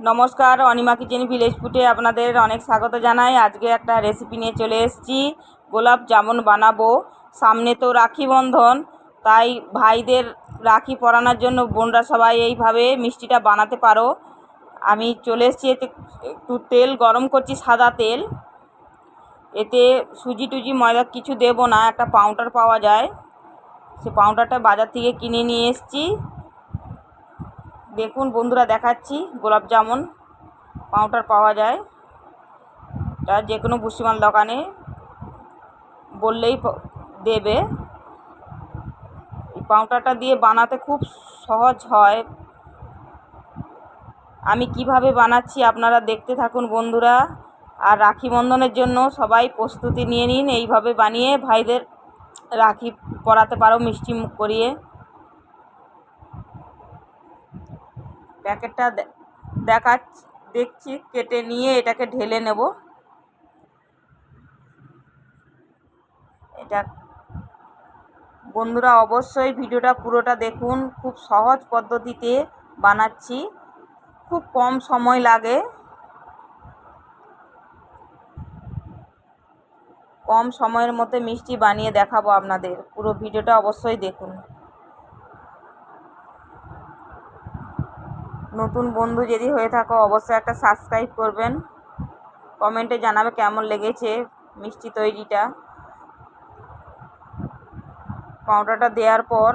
নমস্কার, Anima kitchen village ফুটে আপনাদের অনেক স্বাগত জানাই। আজকে একটা রেসিপি নিয়ে চলে এসেছি। গোলাপ জামুন বানাবো। সামনে তো রাখি বন্ধন, তাই ভাইদের রাখি পরানোর জন্য বোনরা সবাই এইভাবে মিষ্টিটা বানাতে পারো। আমি চলে এসেছি এতে একটু তেল গরম করছি সাদা তেল। এতে সুজি টুজি, ময়দা কিছু দেবো না, একটা পাউডার পাওয়া যায়। সে পাউডারটা বাজার থেকে কিনে নিয়ে এসেছি। দেখুন, বন্ধুরা দেখাচ্ছি, গোলাপ জামুন পাউডার পাওয়া যায়। তা যে কোনো ভুসিমাল দোকানে বললেই দেবে। এই পাউডারটা দিয়ে বানাতে খুব সহজ হয়। আমি কীভাবে বানাচ্ছি আপনারা দেখতে থাকুন, বন্ধুরা। আর রাখি বন্ধনের জন্য সবাই প্রস্তুতি নিয়ে নিন, এইভাবে বানিয়ে ভাইদের রাখি পরাতে পারো, মিষ্টি মুখ করিয়ে। প্যাকেটটা দে- দেখাচ্ছি, দেখছি, কেটে নিয়ে এটাকে ঢেলে নেব। এটা বন্ধুরা অবশ্যই ভিডিওটা পুরোটা দেখুন, খুব সহজ পদ্ধতিতে বানাচ্ছি, খুব কম সময় লাগে। কম সময়ের মধ্যে মিষ্টি বানিয়ে দেখাবো আপনাদের, পুরো ভিডিওটা অবশ্যই দেখুন। নতুন বন্ধু যদি হয়ে থাকো, অবশ্যই একটা সাবস্ক্রাইব করবেন। কমেন্টে জানাবে কেমন লেগেছে মিষ্টি তৈরিটা। পাউডারটা দেওয়ার পর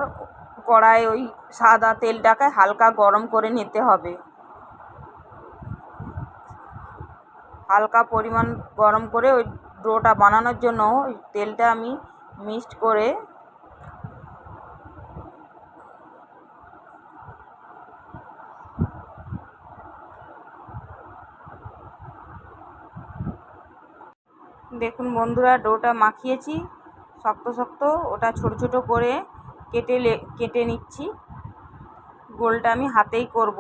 কড়াই ওই সাদা তেলটাকে হালকা গরম করে নিতে হবে। হালকা পরিমাণ গরম করে ওই ডোটা বানানোর জন্য ওই তেলটা আমি মিক্সড করে দেখুন বন্ধুরা, ডোটা মাখিয়েছি, শক্ত শক্ত, ওটা ছোট ছোট করে কেটে কেটে নিচ্ছি। গোলটা আমি হাতেই করব।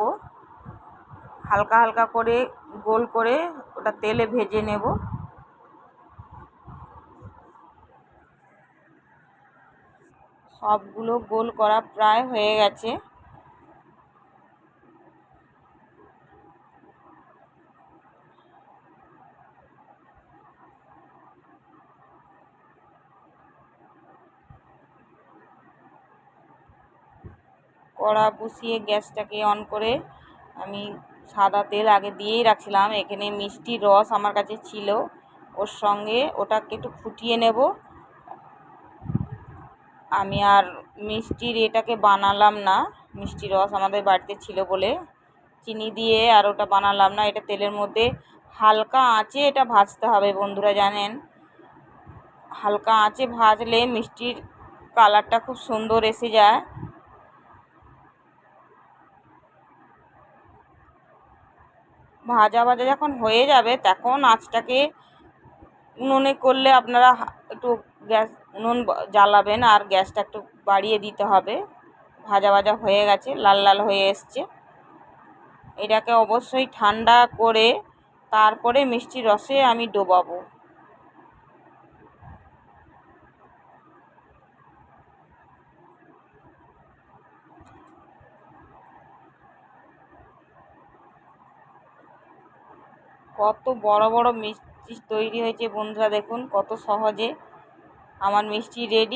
হালকা হালকা করে গোল করে ওটা তেলে ভেজে নেব। সবগুলো গোল করা প্রায় হয়ে গেছে। কড়া বসিয়ে গ্যাসটাকে অন করে আমি সাদা তেল আগে দিয়েই রাখছিলাম। এখানে মিষ্টি রস আমার কাছে ছিল। ওর সঙ্গে ওটাকে একটু ফুটিয়ে নেব। আমি আর মিষ্টির এটাকে বানালাম না। মিষ্টি রস আমাদের বাড়িতে ছিল বলে চিনি দিয়ে আর ওটা বানালাম না। এটা তেলের মধ্যে হালকা আঁচে এটা ভাজতে হবে বন্ধুরা জানেন। হালকা আঁচে ভাজলে মিষ্টির কালারটা খুব সুন্দর এসে যায়। ভাজা ভাজা যখন হয়ে যাবে, তখন আঁচটাকে উনুনে করলে আপনারা একটু গ্যাস, উনুন জ্বালাবেন আর গ্যাসটা একটু বাড়িয়ে দিতে হবে। ভাজা ভাজা হয়ে গেছে, লাল লাল হয়ে এসছে। এটাকে অবশ্যই ঠান্ডা করে তারপরে মিষ্টি রসে আমি ডোবাবো। কত বড় বড় মিষ্টি তৈরি হয়েছে বন্ধুরা দেখুন কত সহজে। আমার মিষ্টি রেডি